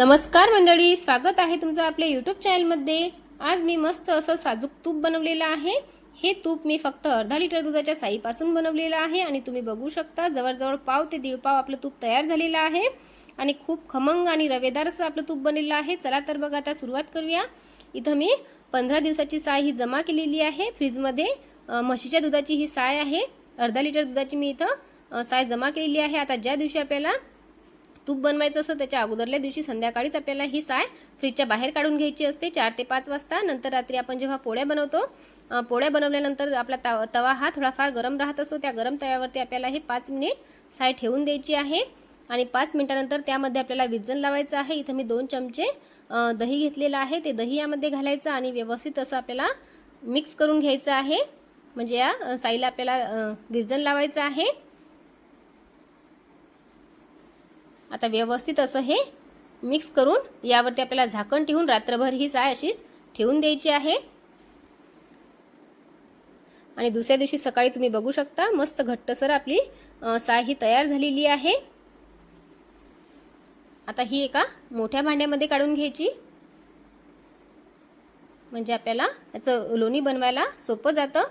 नमस्कार मंडळी स्वागत आहे तुमचं आपल्या यूट्यूब चॅनलमध्ये आज मी मस्त असं साजूक तूप बनवलेलं आहे. हे तूप मी फक्त अर्धा लिटर दुधाच्या साईपासून बनवलेलं आहे आणि तुम्ही बघू शकता जवळजवळ पाव ते दीड पाव आपलं तूप तयार झालेलं आहे. आणि खूप खमंग आणि रवेदार असं आपलं तूप बनलेलं आहे. चला तर बघा आता सुरुवात करूया. इथं मी पंधरा दिवसाची साय ही जमा केलेली आहे. फ्रीजमध्ये म्हशीच्या दुधाची ही साय आहे. अर्धा लिटर दुधाची मी इथं साय जमा केलेली आहे. आता ज्या दिवशी आपल्याला तूप बनवायचं असं त्याच्या अगोदरल्या दिवशी संध्याकाळीच आपल्याला ही साय फ्रीजच्या बाहेर काढून घ्यायची असते चार ते पाच वाजता. नंतर रात्री आपण जेव्हा पोळ्या बनवतो पोळ्या बनवल्यानंतर आपला तवा तवा हा थोडाफार गरम राहत असतो. त्या गरम तव्यावरती आपल्याला हे पाच मिनिट साय ठेवून द्यायची आहे आणि पाच मिनिटानंतर त्यामध्ये आपल्याला विरजण लावायचं आहे. इथं मी दोन चमचे दही घेतलेलं आहे. ते दही यामध्ये घालायचं आणि व्यवस्थित असं आपल्याला मिक्स करून घ्यायचं आहे. म्हणजे या साईला आपल्याला विरजन लावायचं आहे. आता व्यवस्थित असं हे मिक्स करून यावरती आपल्याला झाकण ठेवून रात्रभर ही साय अशीच ठेवून द्यायची आहे. आणि दुसऱ्या दिवशी सकाळी तुम्ही बघू शकता मस्त घट्टसर आपली साय ही तयार झालेली आहे. आता ही एका मोठ्या भांड्यामध्ये काढून घ्यायची. म्हणजे आपल्याला याचं लोणी बनवायला सोपं जातं.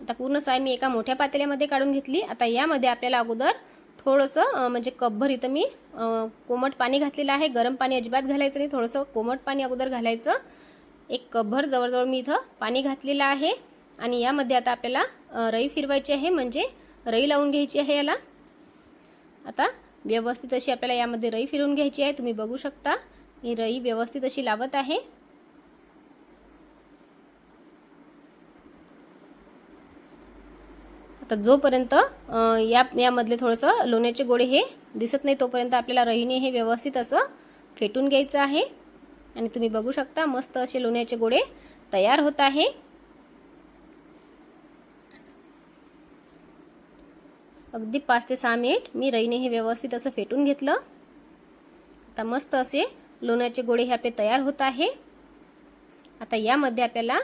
आता पूर्ण साय मी एका मोठ्या पातेल्यामध्ये काढून घेतली. आता यामध्ये आपल्याला अगोदर थोडंसं म्हणजे कपभर इथं मी कोमट पाणी घातलेलं आहे. गरम पाणी अजिबात घालायचं नाही. थोडंसं कोमट पाणी अगोदर घालायचं. एक कपभर जवळजवळ मी इथं पाणी घातलेलं आहे. आणि यामध्ये आता आपल्याला रई फिरवायची आहे. म्हणजे रई लावून घ्यायची आहे याला. आता व्यवस्थित अशी आपल्याला यामध्ये रई फिरवून घ्यायची आहे. तुम्ही बघू शकता. मी रई व्यवस्थित अशी लावत आहे. तर जोपर्यंत या यामधले थोडंसं लोण्याचे गोळे हे दिसत नाही तोपर्यंत आपल्याला रहीने हे व्यवस्थित असं फेटून घ्यायचं आहे. आणि तुम्ही बघू शकता मस्त असे लोण्याचे गोळे तयार होत आहे. अगदी पाच ते सहा मिनिट मी रईने हे व्यवस्थित असं फेटून घेतलं. आता मस्त असे लोण्याचे गोळे हे आपले तयार होत आहे. आता यामध्ये आपल्याला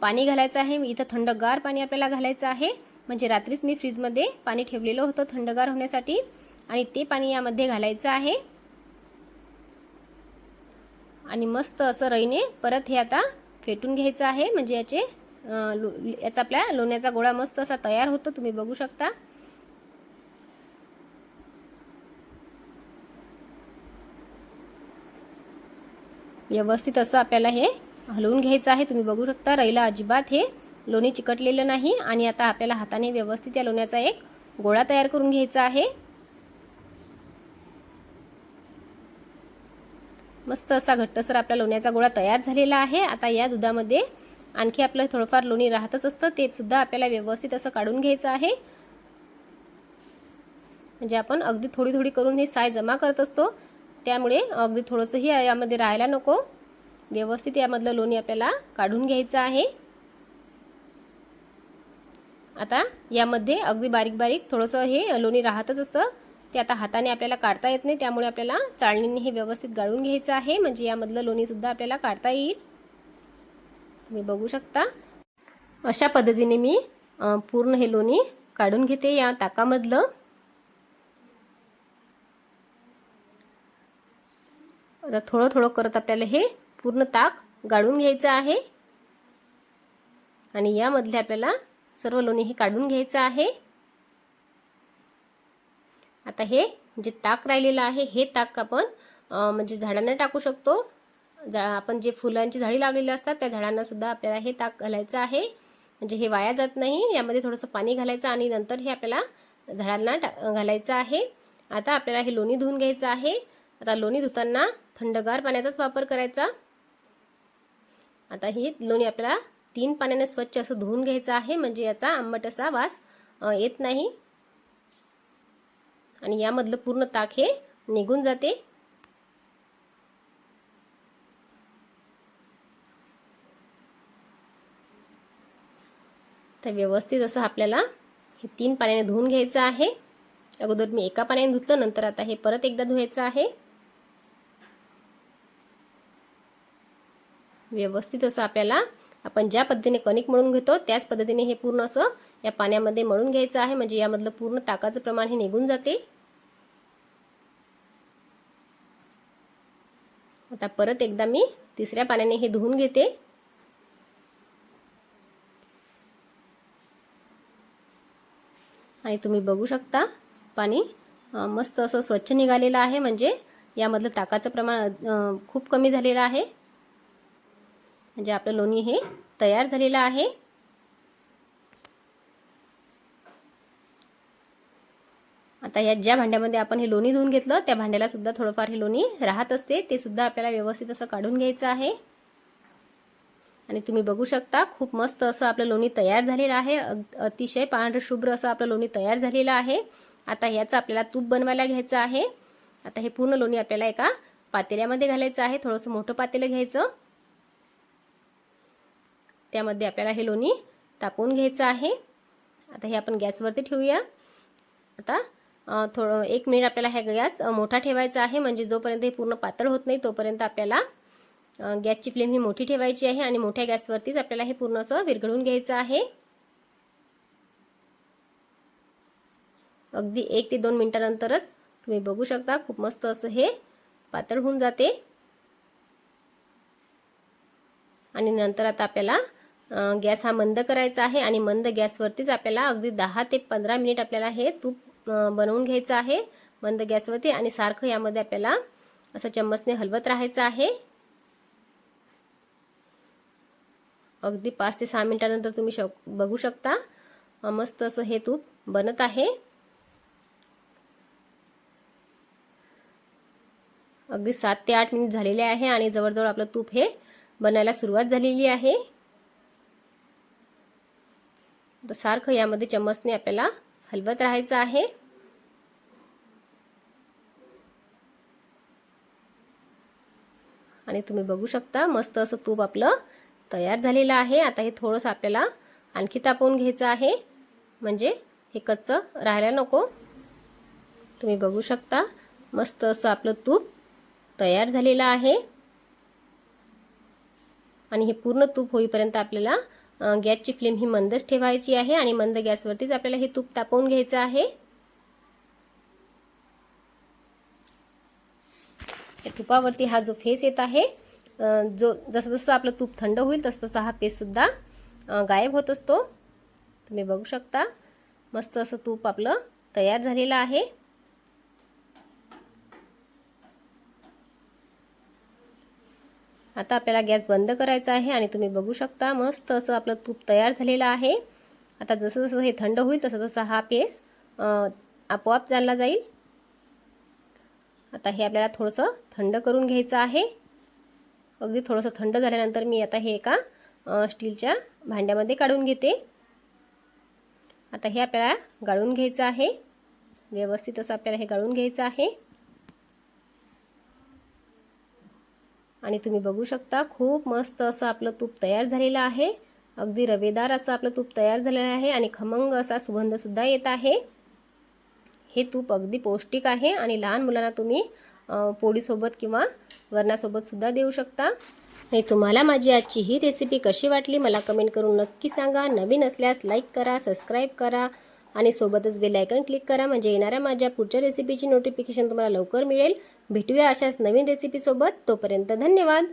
पाणी घालायचं आहे. इथं थंडगार पाणी आपल्याला घालायचं आहे. म्हणजे रात्रीच मी फ्रीजमध्ये पाणी ठेवलेलं होतं थंडगार होण्यासाठी आणि ते पाणी यामध्ये घालायचं आहे. आणि मस्त असं रईने परत हे आता फेटून घ्यायचं आहे. म्हणजे याचे लो याचा आपल्या लोण्याचा गोळा मस्त असा तयार होतो. तुम्ही बघू शकता. व्यवस्थित असं आपल्याला हे हलवून घ्यायचं आहे. तुम्ही बघू शकता रईला अजिबात हे लोणी चिकटलेलं नाही आणि आता आपल्याला हाताने व्यवस्थित या लोण्याचा एक गोळा तयार करून घ्यायचा आहे. मस्त असा घट्टसर आपला लोण्याचा गोळा तयार झालेला आहे. आता या दुधामध्ये आणखी आपलं थोडंफार लोणी राहतच असतं ते सुद्धा आपल्याला व्यवस्थित असं काढून घ्यायचं आहे. म्हणजे आपण अगदी थोडी थोडी करून ही साय जमा करत असतो. त्यामुळे अगदी थोडंसंही यामध्ये राहायला नको. व्यवस्थित यामधलं लोणी आपल्याला काढून घ्यायचं आहे. आता यामध्ये अगदी बारीक बारीक थोडंसं हे लोणी राहतच असतं. ते आता हाताने आपल्याला काढता येत नाही त्यामुळे आपल्याला चाळणीने हे व्यवस्थित गाळून घ्यायचं आहे. म्हणजे यामधलं लोणीसुद्धा आपल्याला काढता येईल. तुम्ही बघू शकता. अशा पद्धतीने मी पूर्ण हे लोणी काढून घेते या ताकामधलं. आता थोडं थोडं करत आपल्याला हे पूर्ण ताक गाळून घ्यायचं आहे. आणि यामधले आपल्याला सर्व लोणी हे काढून घ्यायचं आहे. आता हे जे ताक राहिलेलं आहे हे ताक आपण म्हणजे झाडांना टाकू शकतो. जा आपण जे फुलांची झाडी लावलेली असतात त्या झाडांना सुद्धा आपल्याला हे ताक घालायचं आहे. म्हणजे हे वाया जात नाही यामध्ये थोडंसं पाणी घालायचं आणि नंतर हे आपल्याला झाडांना टा घालायचं आहे. आता आपल्याला हे लोणी धुवून घ्यायचं आहे. आता लोणी धुताना थंडगार पाण्याचाच वापर करायचा. आता ही लोणी आपल्याला तीन पाण्याने स्वच्छ असं धुवून घ्यायचं आहे म्हणजे याचा आंबट असा वास येत नाही. आणि यामधलं पूर्ण ताक हे निघून जाते. तर व्यवस्थित असं आपल्याला हे तीन पाण्याने धुवून घ्यायचं आहे. अगोदर मी एका पाण्याने धुतलं नंतर आता हे परत एकदा धुवायचं आहे. व्यवस्थित असं आपल्याला आपण ज्या पद्धतीने कणिक मळून घेतो त्याच पद्धतीने हे पूर्ण असं या पाण्यामध्ये मळून घ्यायचं आहे. म्हणजे यामधलं पूर्ण ताकाचं प्रमाण हे निघून जाते. आता परत एकदा मी तिसऱ्या पाण्याने हे धुवून घेते. आणि तुम्ही बघू शकता पाणी मस्त असं स्वच्छ निघालेलं आहे. म्हणजे यामधलं ताकाचं प्रमाण खूप कमी झालेलं आहे. म्हणजे आपलं लोणी हे तयार झालेलं आहे. आता या ज्या भांड्यामध्ये आपण हे लोणी धुवून घेतलं त्या भांड्याला सुद्धा थोडंफार हे लोणी राहत असते. ते सुद्धा आपल्याला व्यवस्थित असं काढून घ्यायचं आहे. आणि तुम्ही बघू शकता खूप मस्त असं आपलं लोणी तयार झालेलं आहे. अतिशय पांढरशुभ्र असं आपलं लोणी तयार झालेलं आहे. आता ह्याचं आपल्याला तूप बनवायला घ्यायचं आहे. आता हे पूर्ण लोणी आपल्याला एका पातेल्यामध्ये घालायचं आहे. थोडंसं मोठं पातेलं घ्यायचं. त्यामध्ये आपल्याला हे लोणी तापवून घ्यायचं आहे. आता हे आपण गॅसवरती ठेवूया. आता थोडं एक मिनिट आपल्याला हा गॅस मोठा ठेवायचा आहे. म्हणजे जोपर्यंत हे पूर्ण पातळ होत नाही तोपर्यंत आपल्याला गॅसची फ्लेम ही मोठी ठेवायची आहे आणि मोठ्या गॅसवरतीच आपल्याला हे पूर्ण असं विरघळून घ्यायचं आहे. अगदी एक ते दोन मिनटानंतरच तुम्ही बघू शकता खूप मस्त असं हे पातळ होऊन जाते. आणि नंतर आता आपल्याला गॅस हा मंद करायचा आहे आणि मंद गॅसवरतीच आपल्याला अगदी दहा ते पंधरा मिनिट आपल्याला हे तूप बनवून घ्यायचं आहे. मंद गॅसवरती आणि सारखं यामध्ये आपल्याला असं चम्मचने हलवत राहायचं आहे. अगदी पाच ते सहा मिनिटानंतर तुम्ही शक बघू शकता. मस्त असं हे तूप बनत आहे. अगदी सात ते आठ मिनिट झालेले आहे आणि जवळजवळ आपलं तूप हे बनायला सुरुवात झालेली आहे. तर सारखं यामध्ये चम्मचने आपल्याला हलवत राहायचं आहे. आणि तुम्ही बघू शकता मस्त असं तूप आपलं तयार झालेलं आहे. आता हे थोडंसं आपल्याला आणखी तापवून घ्यायचं आहे. म्हणजे हे कच्चं राहायला नको. तुम्ही बघू शकता मस्त असं आपलं तूप तयार झालेलं आहे. आणि हे पूर्ण तूप होईपर्यंत आपल्याला गॅसची फ्लेम ही मंदच ठेवायची आहे आणि मंद गॅसवरतीच आपल्याला हे तूप तापवून घ्यायचं आहे. तुपावरती हा जो फेस येत आहे जो जसं जसं आपलं तूप थंड होईल तसं तसा हा फेससुद्धा गायब होत असतो. तुम्ही बघू शकता मस्त असं तूप आपलं तयार झालेलं आहे. आता आपल्याला गॅस बंद करायचा आहे आणि तुम्ही बघू शकता मस्त असं आपलं तूप तयार झालेलं आहे. आता जसं जसं हे थंड होईल तसं तसं हा पेस आपोआप चालला जाईल. आता हे आपल्याला थोडंसं थंड करून घ्यायचं आहे. अगदी थोडंसं थंड झाल्यानंतर मी आता हे एका स्टीलच्या भांड्यामध्ये काढून घेते. आता हे आपल्याला गाळून घ्यायचं आहे. व्यवस्थित असं आपल्याला हे गाळून घ्यायचं आहे. आणि तुम्ही बघू शकता खूप मस्त असं आपलं तूप तयार झालेलं आहे. अगदी रवेदार असं आपलं तूप तयार झालेलं आहे आणि खमंग असा सुगंधसुद्धा येत आहे. हे तूप अगदी पौष्टिक आहे आणि लहान मुलांना तुम्ही पोळीसोबत किंवा वरणासोबतसुद्धा देऊ शकता. आणि तुम्हाला माझी आजची ही रेसिपी कशी वाटली मला कमेंट करून नक्की सांगा. नवीन असल्यास लाईक करा सबस्क्राईब करा. आणि सोबतच बेल क्लिक करा. म्हणजे येणाऱ्या माझ्या पुढच्या रेसिपीची नोटिफिकेशन तुम्हाला लवकर मिळेल. भेटूया अशाच नवीन रेसिपीसोबत तोपर्यंत धन्यवाद.